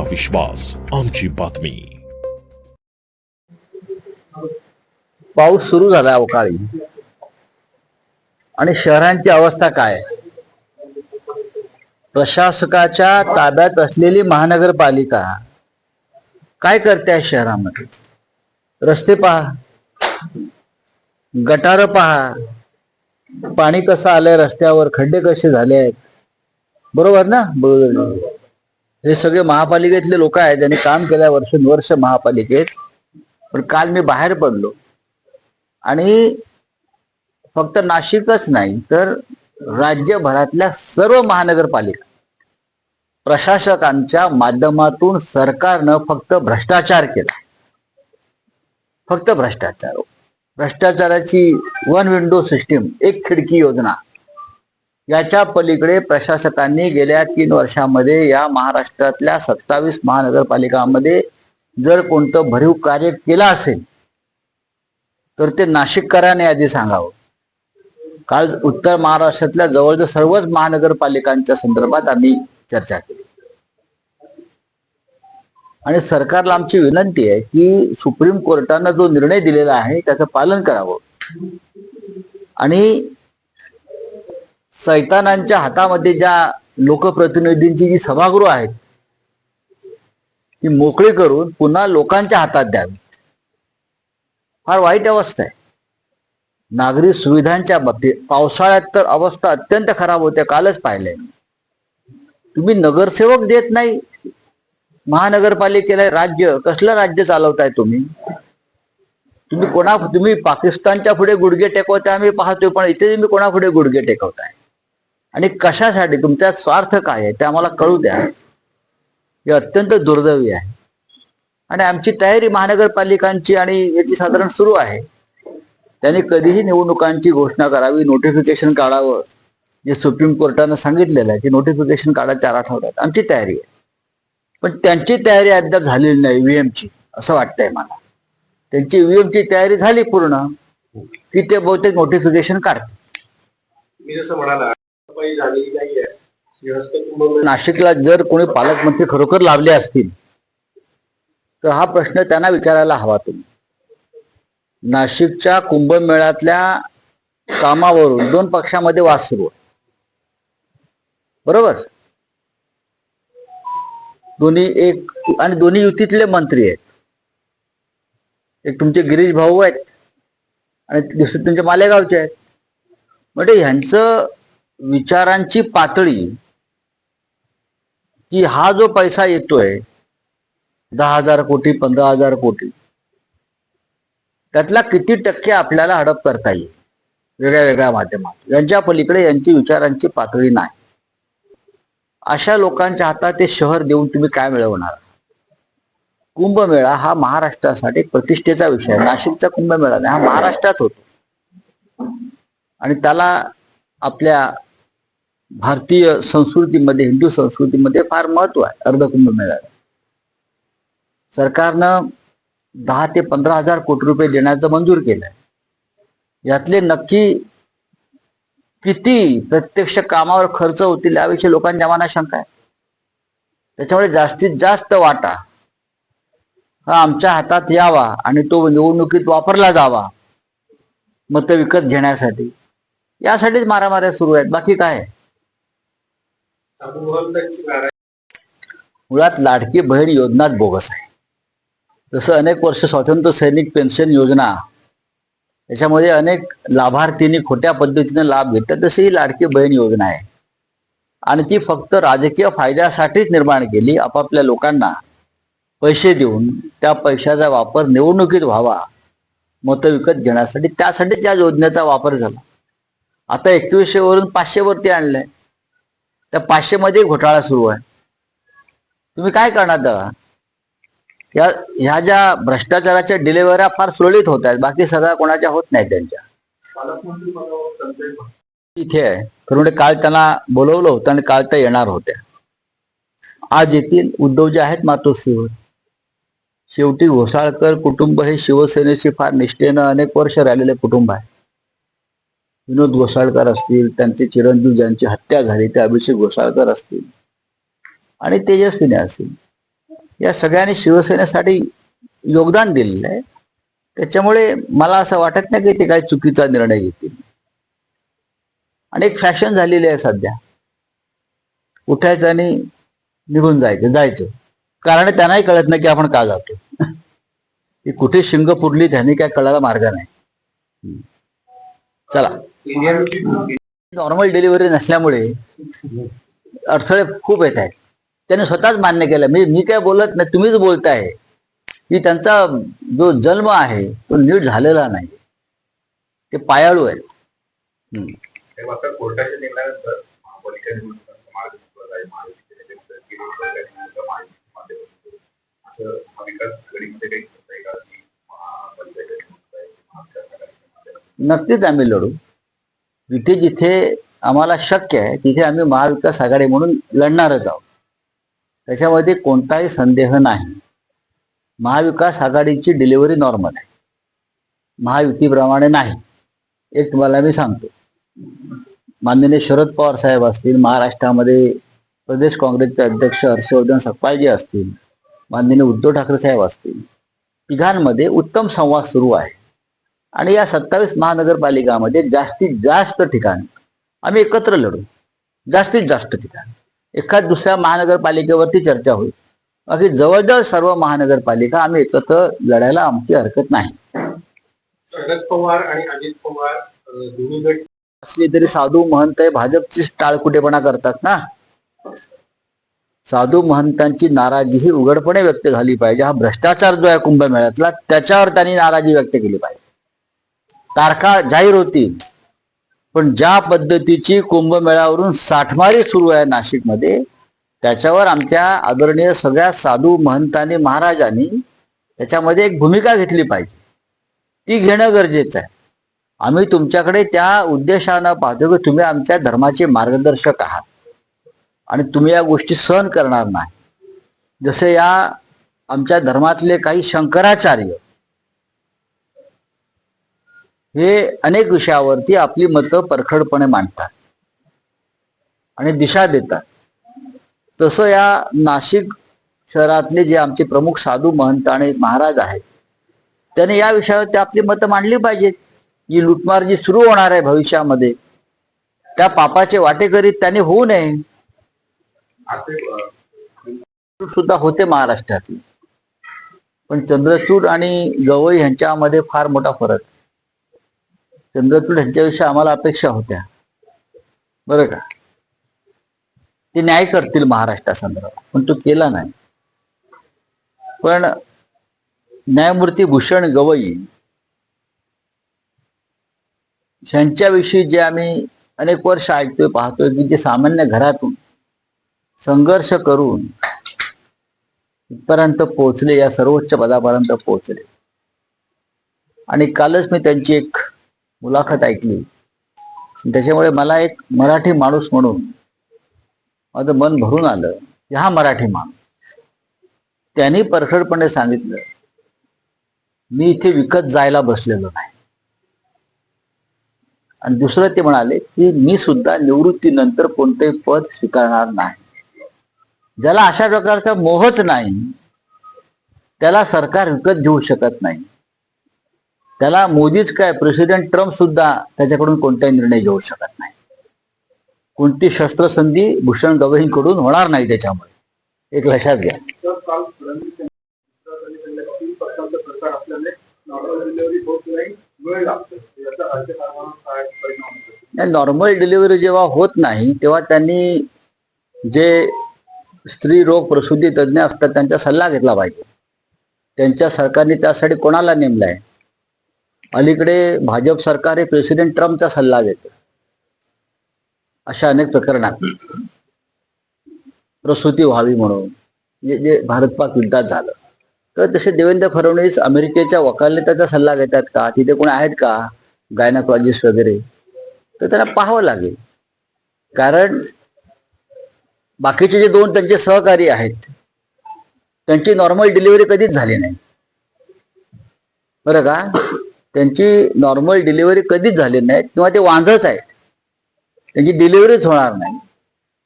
आमचा विश्वास आमची बातमी. पाऊस सुरू झाला अवकाळी आणि शहरांची अवस्था काय? प्रशासकाच्या ताब्यात असलेली महानगरपालिका काय करते आहे शहरामध्ये? रस्ते पहा. गटार पहा. पाणी कसं आलंय रस्त्यावर? खड्डे कसे झाले आहेत बरोबर ना बरोबर हे सगळे महापालिकेतले लोक आहेत त्यांनी काम केल्या वर्षानुवर्ष महापालिकेत. पण काल मी बाहेर पडलो. आणि फक्त नाशिकच नाही तर राज्यभरातल्या सर्व महानगरपालिका प्रशासकांच्या माध्यमातून सरकारनं फक्त भ्रष्टाचार केला. फक्त भ्रष्टाचार. भ्रष्टाचाराची वन विंडो सिस्टीम एक खिडकी योजना याच्या पलीकडे प्रशासकांनी गेल्या तीन वर्षामध्ये या महाराष्ट्रातल्या सत्तावीस महानगरपालिकांमध्ये जर कोणतं भरीव कार्य केलं असेल तर ते नाशिककरांनी आधी सांगावं. काल उत्तर महाराष्ट्रातल्या जवळजवळ सर्वच महानगरपालिकांच्या संदर्भात आम्ही चर्चा केली. आणि सरकारला आमची विनंती आहे की सुप्रीम कोर्टानं जो निर्णय दिलेला आहे त्याचं पालन करावं. आणि सैतानांच्या हातामध्ये ज्या लोकप्रतिनिधींची जी सभागृह आहेत ती मोकळी करून पुन्हा लोकांच्या हातात द्यावी. फार वाईट अवस्था आहे. नागरी सुविधांच्या बाबतीत पावसाळ्यात तर अवस्था अत्यंत खराब होते कालच पाहिलंय. तुम्ही नगरसेवक देत नाही. महानगरपालिकेला राज्य कसलं राज्य चालवताय तुम्ही? तुम्ही कोणा तुम्ही पाकिस्तानच्या पुढे गुडघे टेकवताय आम्ही पाहतोय पण इथे तुम्ही कोणापुढे गुडघे टेकवताय? आणि कशासाठी? तुमचा स्वार्थ काय आहे? ते आम्हाला कळू द्या. हे अत्यंत दुर्दैवी आहे. आणि आमची तयारी महानगरपालिकांची आणि याची साधारण सुरू आहे. त्यांनी कधीही निवडणुकांची घोषणा करावी. नोटिफिकेशन काढावं. जे सुप्रीम कोर्टानं सांगितलेलं आहे की नोटिफिकेशन काढा चार आठवड्यात आमची तयारी आहे. पण त्यांची तयारी अद्याप झालेली नाही व्हीएमची असं वाटतंय मला. त्यांची व्हीएमची तयारी झाली पूर्ण की ते बहुतेक नोटिफिकेशन काढते मी जसं म्हणाला सफाई झालेली नाहीये. नाशिकला जर कोणी पालकमंत्री खरोखर लाभले असतील तर हा प्रश्न त्यांना विचारायला हवा तुम्ही. नाशिकच्या कुंभमेळ्यातल्या कामावरून दोन पक्षामध्ये वाद सुरू बरोबर? दोन्ही एक आणि दोन्ही युतीतले मंत्री आहेत. एक तुमचे गिरीश भाऊ आहेत आणि दुसरे तुमचे मालेगावचे आहेत. म्हणजे ह्यांचं विचारांची पातळी की हा जो पैसा येतोय दहा हजार कोटी पंधरा हजार कोटी त्यातला किती टक्के आपल्याला हडप करता येईल? वेगळ्या वेगळ्या माध्यमात यांच्या पलीकडे यांची विचारांची पातळी नाही. अशा लोकांच्या हातात ते शहर देऊन तुम्ही काय मिळवणार? कुंभमेळा हा महाराष्ट्रासाठी प्रतिष्ठेचा विषय नाशिकचा कुंभमेळा नाही हा महाराष्ट्रात होतो. आणि त्याला आपल्या भारतीय संस्कृतीमध्ये हिंदू संस्कृतीमध्ये फार महत्त्व आहे अर्धकुंभ मेळ्याला सरकारनं दहा ते पंधरा हजार कोटी रुपये देण्याचं मंजूर केलंय. यातले नक्की किती प्रत्यक्ष कामावर खर्च होतील याविषयी लोकांच्या मनात शंका आहे. त्याच्यामुळे जास्तीत जास्त वाटा हा आमच्या हातात यावा आणि तो निवडणुकीत वापरला जावा मतं विकत घेण्यासाठी. यासाठीच मारामाऱ्या सुरू आहेत. बाकी काय आहे? मुळात लाडकी बहीण योजनाच बोगस आहे. जसं अनेक वर्ष स्वातंत्र्य सैनिक पेन्शन योजना याच्यामध्ये अनेक लाभार्थींनी खोट्या पद्धतीने लाभ घेतला तशी ही लाडकी बहीण योजना आहे. आणि ती फक्त राजकीय फायद्यासाठीच निर्माण केली आपापल्या लोकांना पैसे देऊन त्या पैशाचा वापर निवडणुकीत व्हावा मतं विकत घेण्यासाठी त्यासाठी त्या योजनेचा वापर झाला. आता एकवीसशे वरून पाचशे वरती आणलंय. त्या पाचशे मध्ये घोटाळा सुरू आहे. तुम्ही काय करणार दादा या ह्या ज्या भ्रष्टाचाराच्या डिलेवऱ्या फार सुरळीत होत आहेत बाकी सगळ्या कोणाच्या होत नाहीत त्यांच्या. इथे आहे करून काल त्यांना बोलवलं होतं आणि काल त्या येणार होत्या आज येथील उद्धव जे आहेत मातोश्रीवर. शेवटी घोसाळकर कुटुंब हे शिवसेनेशी फार निष्ठेनं अनेक वर्ष राहिलेले कुटुंब आहे. विनोद घोसाळकर असतील त्यांचे चिरंजीव ज्यांची हत्या झाली ते अभिषेक घोसाळकर असतील आणि तेजस्विनी असतील. या सगळ्यांनी शिवसेनेसाठी योगदान दिलेलं आहे. त्याच्यामुळे मला असं वाटत नाही की ते काही चुकीचा निर्णय घेतील. आणि एक फॅशन झालेली आहे सध्या. उठायचं आणि निघून जायचं जायचं. कारण त्यांनाही कळत नाही की आपण का जातो. ती कुठे शिंग पुरली त्यांनी काय कळायला मार्ग नाही. चला. नॉर्मल डिलिव्हरी नसल्यामुळे अडथळे खूप येत आहेत. त्याने स्वतःच मान्य केलं. मी मी काय बोलत नाही तुम्हीच बोलताय. की त्यांचा जो जन्म आहे तो नीट झालेला नाही. ते पायाळू आहेत. नक्कीच आम्ही लढू. जिथे जिथे आम्हाला शक्य आहे तिथे आम्ही महाविकास आघाडी म्हणून लढणारच आहोत. त्याच्यामध्ये कोणताही संदेह नाही. महाविकास आघाडीची डिलिव्हरी नॉर्मल आहे. महायुतीप्रमाणे नाही. एक तुम्हाला मी सांगतो. माननीय शरद पवार साहेब असतील महाराष्ट्रामध्ये प्रदेश काँग्रेसचे अध्यक्ष हर्षवर्धन सकपालजी असतील माननीय उद्धव ठाकरे साहेब असतील तिघांमध्ये उत्तम संवाद सुरू आहे. आणि या सत्तावीस महानगरपालिकामध्ये जास्तीत जास्त ठिकाणी. आम्ही एकत्र लढू. जास्तीत जास्त ठिकाणी. एखाद दुसऱ्या महानगरपालिकेवरती चर्चा होईल. बाकी जवळजवळ सर्व महानगरपालिका आम्ही एकत्र लढायला आमची हरकत नाही. शरद पवार आणि अजित पवार अं, दोन्ही गट असली तरी साधू महंत हे भाजपची टाळकुटेपणा करतात ना? साधू महंतांची नाराजी ही उघडपणे व्यक्त झाली पाहिजे. हा भ्रष्टाचार जो आहे कुंभमेळ्यातला त्याच्यावर त्यांनी नाराजी व्यक्त केली पाहिजे. तारखा जाहीर होतील पण ज्या पद्धतीची कुंभमेळ्यावरून साठमारी सुरू आहे नाशिकमध्ये त्याच्यावर आमच्या आदरणीय सगळ्या साधू महंतांनी महाराजांनी त्याच्यामध्ये एक भूमिका घेतली पाहिजे. ती घेणं गरजेचं आहे. आम्ही तुमच्याकडे त्या उद्देशानं पाहतो की तुम्ही आमच्या धर्माचे मार्गदर्शक आहात. आणि तुम्ही या गोष्टी सहन करणार नाही. जसे या आमच्या धर्मातले काही शंकराचार्य हे अनेक विषयावरती आपली मतं परखडपणे मांडतात. आणि दिशा देतात. तसं या नाशिक शहरातले जे आमचे प्रमुख साधू महंत आणि महाराज आहेत त्याने या विषयावरती आपली मतं मांडली पाहिजेत. जी लुटमार जी सुरू होणार आहे भविष्यामध्ये त्या पापाचे वाटेकरीत त्याने होऊ नये. सुद्धा होते महाराष्ट्रातले. पण चंद्रचूड आणि गवई यांच्यामध्ये फार मोठा फरक चंद्रचूड यांच्याविषयी आम्हाला अपेक्षा होत्या. बरं का? ते न्याय करतील महाराष्ट्रासंदर्भात पण तो केला नाही. पण न्यायमूर्ती भूषण गवई यांच्याविषयी जे आम्ही अनेक वर्ष ऐकतोय पाहतोय की जे सामान्य घरातून संघर्ष करून इथपर्यंत पोहोचले या सर्वोच्च पदापर्यंत पोहोचले. आणि कालच मी त्यांची एक मुलाखत ऐकली. त्याच्यामुळे मला एक मराठी माणूस म्हणून माझं मन भरून आलं. की हा मराठी माणूस. त्यांनी परखडपणे सांगितलं मी इथे विकत जायला बसलेलो नाही. आणि दुसरं ते म्हणाले की मी सुद्धा निवृत्तीनंतर कोणतेही पद स्वीकारणार नाही. ज्याला अशा प्रकारचा मोहच नाही त्याला सरकार विकत घेऊ शकत नाही. त्याला मोदीच काय? प्रेसिडेंट ट्रम्प सुद्धा त्याच्याकडून कोणताही निर्णय घेऊ शकत नाही. कोणती शस्त्रसंधी भूषण गवईंकडून होणार नाही त्याच्यामुळे? एक लक्षात घ्या. नाही नॉर्मल डिलिव्हरी जेव्हा होत नाही तेव्हा त्यांनी जे स्त्री रोग प्रसूती तज्ज्ञ असतात त्यांचा सल्ला घेतला पाहिजे. त्यांच्या सरकारने त्यासाठी कोणाला नेमलाय? अलीकडे भाजप सरकार हे प्रेसिडेंट ट्रम्पचा सल्ला घेतं. अशा अनेक प्रकरणात प्रसूती व्हावी म्हणून जे जे भारत पाक युद्धात झालं. तर तसे देवेंद्र फडणवीस अमेरिकेच्या वकालतेचा सल्ला घेतात का? तिथे कोण आहेत का? गायनाकॉलॉजिस्ट वगैरे. तर त्यांना पाहावं लागेल. कारण बाकीचे जे दोन त्यांचे सहकारी आहेत त्यांची नॉर्मल डिलिव्हरी कधीच झाली नाही. बरं का? त्यांची नॉर्मल डिलिव्हरी कधीच झाली नाही किंवा ते वांझच आहेत. त्यांची डिलिव्हरीच होणार नाही.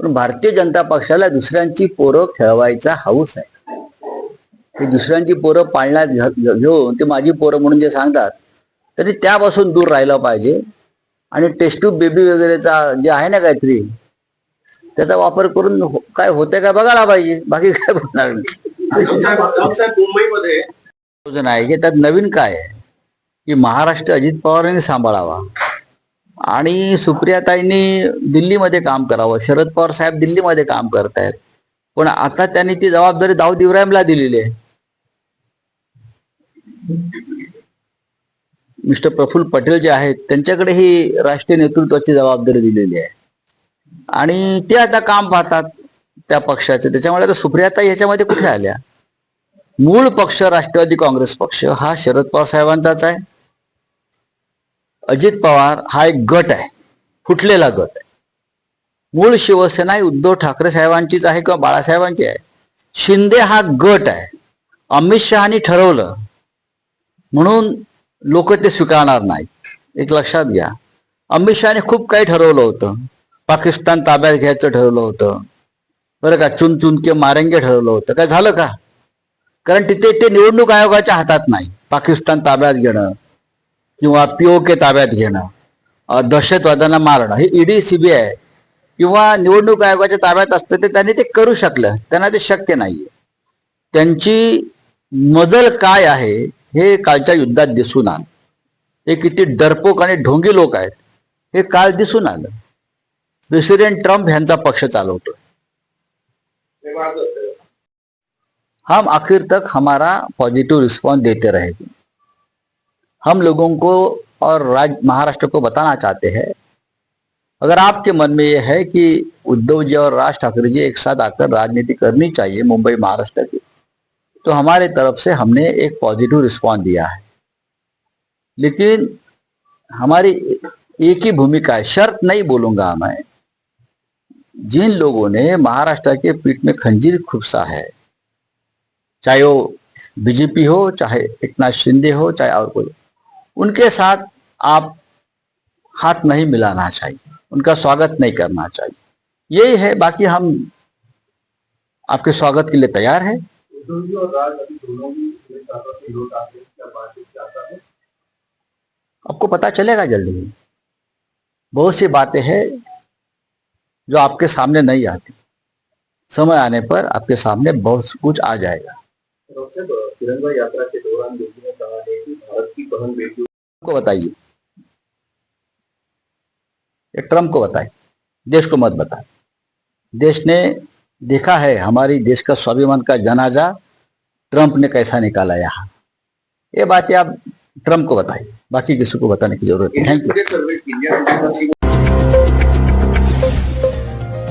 पण भारतीय जनता पक्षाला दुसऱ्यांची पोरं खेळवायचा हाऊस आहे. हे दुसऱ्यांची पोरं पाळण्यात घेऊन ते माझी पोरं म्हणून जे सांगतात तरी त्यापासून दूर राहिलं पाहिजे. आणि टेस्ट ट्यूब बेबी वगैरेचा जे आहे ना काहीतरी त्याचा वापर करून हो- काय होते काय बघायला पाहिजे. बाकी काय बोलणार नाही त्यात नवीन काय आहे? की महाराष्ट्र अजित पवारांनी सांभाळावा. आणि सुप्रियाताईंनी दिल्लीमध्ये काम करावं. शरद पवार साहेब दिल्लीमध्ये काम करतायत. पण आता त्यांनी ती जबाबदारी दाऊद इब्राहिमला दिलेली आहे. मिस्टर प्रफुल्ल पटेल जे आहेत त्यांच्याकडे ही राष्ट्रीय नेतृत्वाची जबाबदारी दिलेली आहे. आणि ते आता काम पाहतात त्या पक्षाचे. त्याच्यामुळे आता सुप्रियाताई ह्याच्यामध्ये कुठे आल्या? मूळ पक्ष राष्ट्रवादी काँग्रेस पक्ष हा शरद पवार साहेबांचाच आहे. अजित पवार हा एक गट आहे. फुटलेला गट आहे. मूळ शिवसेना ही उद्धव ठाकरे साहेबांचीच आहे किंवा बाळासाहेबांची आहे. शिंदे हा गट आहे. अमित शहानी ठरवलं. म्हणून लोक ते स्वीकारणार नाहीत. एक लक्षात घ्या. अमित शहाने खूप काही ठरवलं होतं. पाकिस्तान ताब्यात घ्यायचं ठरवलं होतं. बरं का चुन चुनके मारंगे ठरवलं होतं. काय झालं का? कारण तिथे ते निवडणूक आयोगाच्या हातात नाही. पाकिस्तान ताब्यात घेणं. किंवा पीओके ताब्यात घेणं दहशतवाद्यांना मारणं हे ईडी सीबीआय किंवा निवडणूक आयोगाच्या ताब्यात असतं ते त्यांनी ते करू शकलं त्यांना ते शक्य नाहीये. त्यांची मजल काय आहे हे कालच्या युद्धात दिसून आलं. हे किती डरपोक आणि ढोंगी लोक आहेत हे काल दिसून आलं. प्रेसिडेंट ट्रम्प यांचा पक्ष चालवतो हम आखिर तक हमारा पॉजिटिव रिस्पॉन्स देते रहेंगे. हम लोगों को और राज्य महाराष्ट्र को बताना चाहते हैं। अगर आपके मन में यह है कि उद्धव जी और राज ठाकरे जी एक साथ आकर राजनीति करनी चाहिए मुंबई, महाराष्ट्र की तो हमारे तरफ़ से हमने एक पॉजिटिव रिस्पॉन्स दिया है। लेकिन हमारी एक ही भूमिका है, शर्त नहीं बोलूँगा मैं। जिन लोगों ने महाराष्ट्र के पीठ में खंजीर खुपसा है, चाहे वो बीजेपी हो, चाहे एकनाथ शिंदे हो, चाहे और कोई उनके साथ आप हाथ नहीं मिलाना चाहिए, उनका स्वागत नहीं करना चाहिए। यही है, बाकी हम आपके स्वागत के लिए तैयार हैं। आपको पता चलेगा जल्दी ही बहुत सी बातें हैं जो आपके सामने नहीं आती। समय आने पर आपके सामने बहुत कुछ आ जाएगा। तिरंगा यात्रा के दौरान ने कहा है कि भारत की बहन बेटियों को बताइए। ये ट्रंप को बताइए देश को मत बताए। देश ने देखा है, हमारी देश का स्वाभिमान का जनाजा ट्रंप ने कैसा निकाला यहाँ। ये बातें आप ट्रंप को बताइए। बाकी किसी को बताने की ज़रूरत नहीं। थैंक यू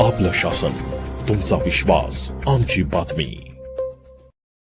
आपलं शासन, तुमचा विश्वास, आमची बातमी.